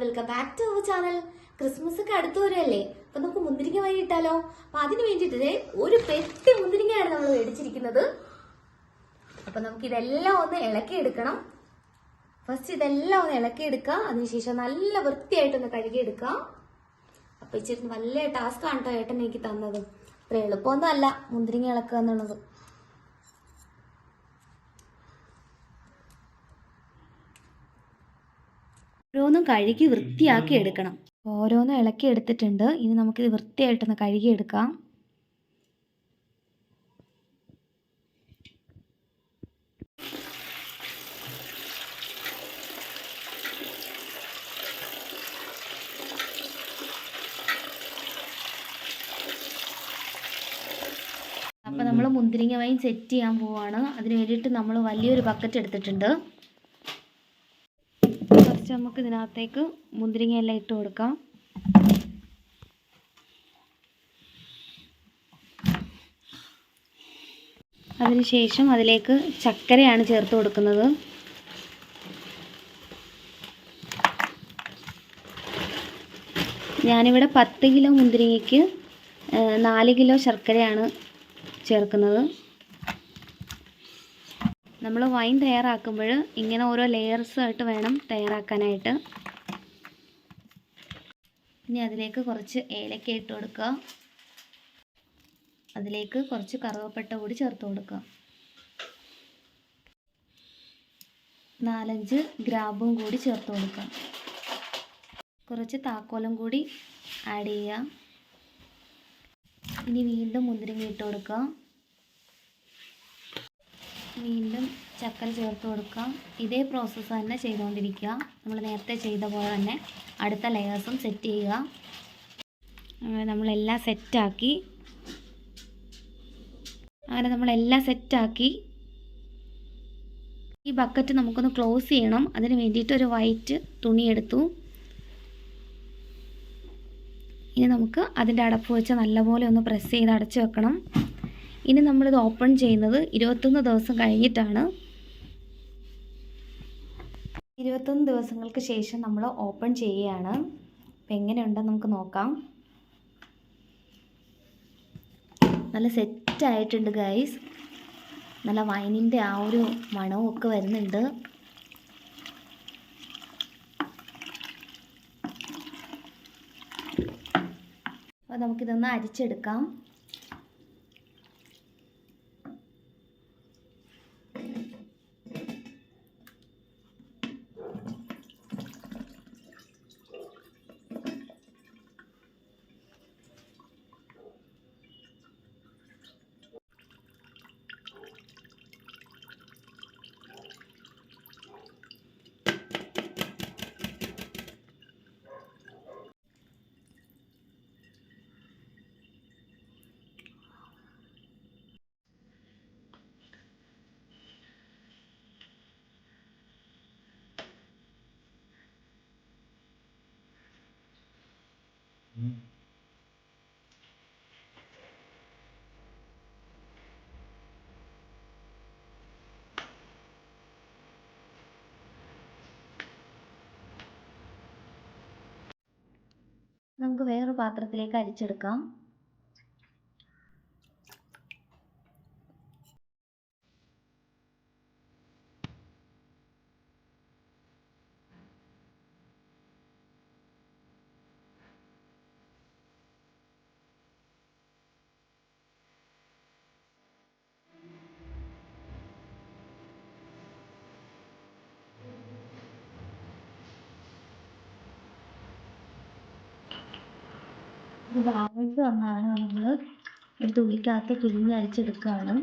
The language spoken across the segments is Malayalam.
Welcome back to our channel Christmas ഒക്കെ അടുത്തു വരുമല്ലേ അപ്പൊ നമുക്ക് മുന്തിരിങ്ങ വഴി ഇട്ടാലോ അപ്പൊ അതിന് വേണ്ടിയിട്ട് ദേ ഒരു പെട്ടി മുന്തിരിങ്ങയാണ് നമ്മൾ മേടിച്ചിരിക്കുന്നത്. അപ്പൊ നമുക്ക് ഇതെല്ലാം ഒന്ന് ഇളക്കി എടുക്കണം. ഫസ്റ്റ് ഇതെല്ലാം ഒന്ന് ഇളക്കി എടുക്കുക. അതിനുശേഷം നല്ല വൃത്തിയായിട്ടൊന്ന് കഴുകി എടുക്കുക. അപ്പൊ ഇച്ചിരി നല്ല ടാസ്ക് ആണ് കേട്ടോ ഏട്ടൻ എനിക്ക് തന്നത്. അത്ര എളുപ്പമൊന്നും അല്ല മുന്തിരിങ്ങ ഇളക്കുക എന്നുള്ളത്. ഓരോന്നും കഴുകി വൃത്തിയാക്കി എടുക്കണം. ഓരോന്നും ഇളക്കി എടുത്തിട്ടുണ്ട്. ഇനി നമുക്കിത് വൃത്തിയായിട്ടൊന്ന് കഴുകി എടുക്കാം അപ്പോൾ നമ്മൾ മുന്തിരിങ്ങ വൈൻ സെറ്റ് ചെയ്യാൻ പോവാണ്. അതിന് വേണ്ടിയിട്ട് നമ്മൾ വലിയൊരു ബക്കറ്റ് എടുത്തിട്ടുണ്ട്. ഫസ്റ്റ് നമുക്ക് ഇതിനകത്തേക്ക് മുന്തിരിങ്ങ എല്ലാം ഇട്ട് കൊടുക്കാം. അതിനുശേഷം അതിലേക്ക് ചക്കരയാണ് ചേർത്ത് കൊടുക്കുന്നത്. ഞാനിവിടെ പത്ത് കിലോ മുന്തിരിങ്ങയ്ക്ക് നാല് കിലോ ശർക്കരയാണ് ചേർക്കുന്നത്. നമ്മൾ വൈൻ തയ്യാറാക്കുമ്പോൾ ഇങ്ങനെ ഓരോ ലെയേഴ്സ് ആയിട്ട് വേണം തയ്യാറാക്കാനായിട്ട്. ഇനി അതിലേക്ക് കുറച്ച് ഏലക്ക ഇട്ട് കൊടുക്കുക അതിലേക്ക് കുറച്ച് കറുവപ്പട്ട കൂടി ചേർത്ത് കൊടുക്കുക നാലഞ്ച് ഗ്രാമ്പും കൂടി ചേർത്ത് കൊടുക്കുക കുറച്ച് താക്കോലും കൂടി ആഡ് ചെയ്യുക. ഇനി വീണ്ടും മുന്തിരിങ്ങ ഇട്ട് കൊടുക്കുക വീണ്ടും ചക്കര ചേർത്ത് കൊടുക്കാം. ഇതേ പ്രോസസ്സ് തന്നെ ചെയ്തുകൊണ്ടിരിക്കുക നമ്മൾ നേരത്തെ ചെയ്ത പോലെ തന്നെ അടുത്ത ലെയേഴ്സും സെറ്റ് ചെയ്യുക. അങ്ങനെ നമ്മളെല്ലാം സെറ്റാക്കി അങ്ങനെ നമ്മളെല്ലാം സെറ്റാക്കി ഈ ബക്കറ്റ് നമുക്കൊന്ന് ക്ലോസ് ചെയ്യണം. അതിന് വേണ്ടിയിട്ട് ഒരു വൈറ്റ് തുണി എടുത്തു. ഇനി നമുക്ക് അതിന്റെ അടപ്പ് വെച്ച് നല്ലപോലെ ഒന്ന് പ്രസ് ചെയ്ത് അടച്ചു വെക്കണം. ഇനി നമ്മളിത് ഓപ്പൺ ചെയ്യുന്നത് ഇരുപത്തൊന്ന് ദിവസം കഴിഞ്ഞിട്ടാണ്. ഇരുപത്തൊന്ന് ദിവസങ്ങൾക്ക് ശേഷം നമ്മൾ ഓപ്പൺ ചെയ്യുകയാണ്. അപ്പം എങ്ങനെയുണ്ടെന്ന് നമുക്ക് നോക്കാം. നല്ല സെറ്റായിട്ടുണ്ട് ഗൈസ് നല്ല വൈനിന്റെ ആ ഒരു മണവും ഒക്കെ വരുന്നുണ്ട്. അപ്പോൾ നമുക്കിതൊന്ന് അരിച്ചെടുക്കാം. നമുക്ക് വേറൊരു പാത്രത്തിലേക്ക് അരിച്ചെടുക്കാം. ഇത് വാങ്ങിച്ച് വന്നാണ് നമ്മൾ ഒരു തുള്ളിക്കകത്ത് പിഴിഞ്ഞ് അരിച്ചെടുക്കുകയാണ്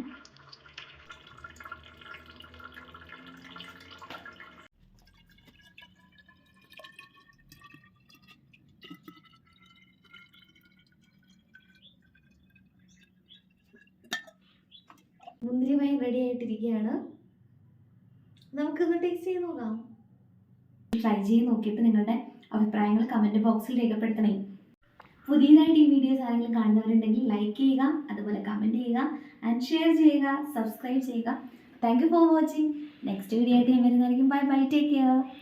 മുന്തിരിമായി റെഡി ആയിട്ടിരിക്കുകയാണ്. നമുക്കൊന്ന് ടേസ്റ്റ് ചെയ്ത് നോക്കാം. ട്രൈ ചെയ്ത് നോക്കിയിട്ട് നിങ്ങളുടെ അഭിപ്രായങ്ങൾ കമന്റ് ബോക്സിൽ രേഖപ്പെടുത്തണേ. പുതിയതായിട്ട് ഈ വീഡിയോസ് ആരെങ്കിലും കാണുന്നവരുണ്ടെങ്കിൽ ലൈക്ക് ചെയ്യുക അതുപോലെ കമന്റ് ചെയ്യുക ആൻഡ് ഷെയർ ചെയ്യുക സബ്സ്ക്രൈബ് ചെയ്യുക. Thank you for watching next video ആയിട്ട് ഞാൻ വരുന്നതായിരിക്കും. Bye bye take care